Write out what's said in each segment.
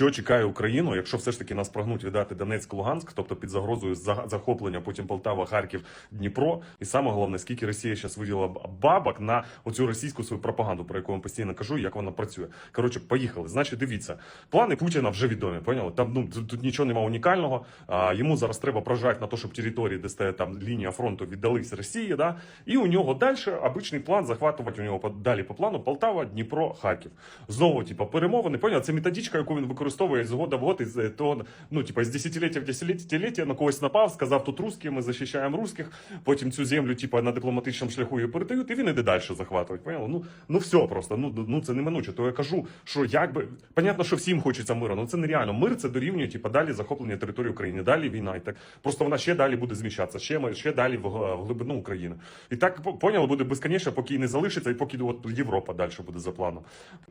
що чекає Україну, якщо все ж таки нас прагнуть віддати Донецьк, Луганськ, тобто під загрозою захоплення, потім Полтава, Харків, Дніпро. І саме головне, скільки Росія зараз виділа бабок на оцю російську свою пропаганду, про яку я постійно кажу, як вона працює. Коротше, поїхали. Значить, дивіться, плани Путіна вже відомі. Поняли? Там ну тут нічого немає унікального. А, йому зараз треба прожати на те, щоб території, де стоїть там лінія фронту, віддались Росії. Да? І у нього далі обичний план захватувати у нього далі по плану Полтава, Дніпро, Харків. Знову, типу, перемовини. Поняли? Це методичка, яку він використовує з года в год, із е, того, ну, типу, з десятиліття в десятиліття на когось напав, сказав тут русські, ми захищаємо русських. Потім цю землю, типу, на дипломатичному шляху її передають, і він іде далі захватувати. Поняли? Ну, ну все просто. Ну, ну це неминуче. То я кажу, що якби понятно, що всім хочеться миру, але це нереально. Мир це дорівнює, типу, далі захоплення території України, далі війна. І так просто вона ще далі буде зміщатися, ще, ще далі в, в глибину України. І так по- поняли, буде безконечно, поки не залишиться, і поки от Європа далі буде за планом.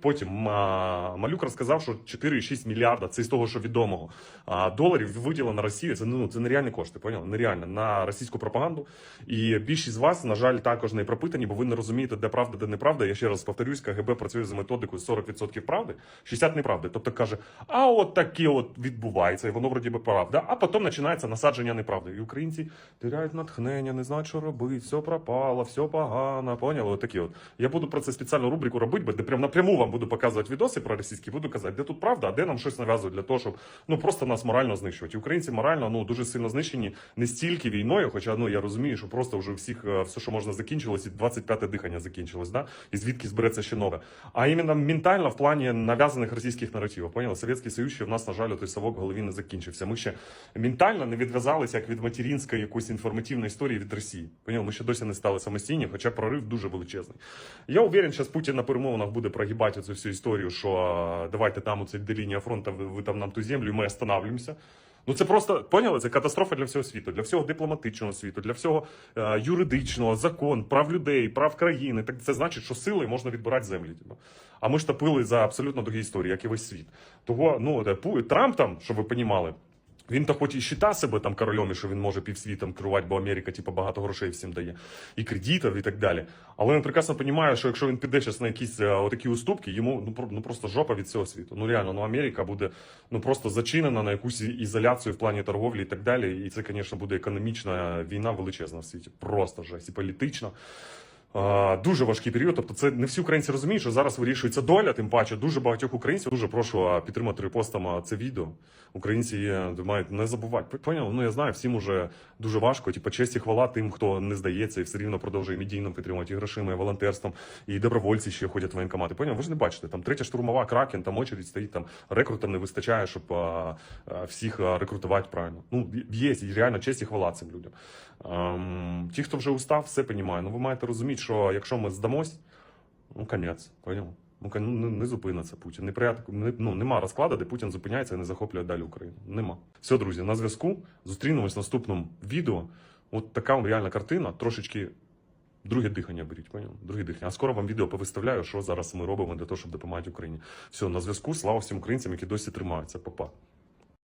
Потім а, Малюк розказав, що 4,6 мільярда, це з того, що відомого доларів виділено на Росію. Це ну це нереальні кошти, поняли? Нереально на російську пропаганду. І більшість з вас, на жаль, також не пропитані, бо ви не розумієте, де правда, де неправда. Я ще раз повторюсь, КГБ працює за методикою 40% правди, 60% неправди. Тобто каже, а от таке от відбувається, і воно вроді би правда. А потім починається насадження неправди. І українці теряють натхнення, не знають, що робити, все пропало, все погано. Поняли? Отакі от. Я буду про це спеціальну рубрику робити, де прям напряму вам буду показувати відоси про російські, буду казати, де тут правда, а де нам щось нав'язують для того, щоб ну просто нас морально знищувати. І Українці морально ну дуже сильно знищені не стільки війною, хоча ну я розумію, що просто вже всіх е, все, що можна закінчилось, і 25-те дихання закінчилось, да? і звідки збереться ще нове. А іменно ментально в плані нав'язаних російських наративів. Поняли? Совєтський Союз ще в нас, на жаль, той совок в голові не закінчився. Ми ще ментально не відв'язалися як від материнської якоїсь інформативної історії від Росії. Поняли? Ми ще досі не стали самостійні, хоча прорив дуже величезний. Я уверен, що Путін на перемовинах буде прогибати цю всю історію, що давайте там оце де лінія фронту, ви, ви там нам ту землю, і ми останавливаємося. Ну це просто поняли? Це катастрофа для всього світу, для всього дипломатичного світу, для всього е, юридичного, закон, прав людей, прав країни. Так це значить, що сили можна відбирати землі. Типу. А ми ж топили за абсолютно другі історії, як і весь світ. Того ну де, Пу- Трамп там, щоб ви понімали. Він то хоч і щита себе там королем, і що він може півсвітом керувати, бо Америка типу, багато грошей всім дає, і кредитів, і так далі. Але він прекрасно розуміє, що якщо він піде зараз на якісь е, отакі уступки, йому ну, ну просто жопа від цього світу. Ну реально, ну Америка буде ну просто зачинена на якусь ізоляцію в плані торговлі і так далі. І це, звісно, буде економічна війна величезна в світі. Просто жесть і політична. А, Дуже важкий період. Тобто, це не всі українці розуміють, що зараз вирішується доля. Тим паче, дуже багатьох українців. Дуже прошу підтримати репостом а, це відео. Українці мають не забувати. Поняв? Ну я знаю, всім уже дуже важко. Типу, честь і хвала тим, хто не здається і все рівно продовжує медійно підтримувати і грошима, і волонтерством, і добровольці ще ходять в воєнкомати. Поняв? Ви ж не бачите, там третя штурмова кракен, там очередь стоїть, там рекрутам не вистачає, щоб а, а, всіх рекрутувати правильно. Ну є реально честь і хвала цим людям. Ем, ті, хто вже устав, все понімає. Ну ви маєте розуміти, що якщо ми здамось, ну конець, поняв? Ну, ну, не, не зупиниться Путін. Не, ну, нема розкладу, де Путін зупиняється і не захоплює далі Україну. Нема. Все, друзі, на зв'язку. Зустрінемось в наступному відео. От така вам реальна картина. Трошечки друге дихання беріть, поняв? Друге дихання. А скоро вам відео повиставляю, що зараз ми робимо для того, щоб допомагати Україні. Все, на зв'язку. Слава всім українцям, які досі тримаються. Па-па.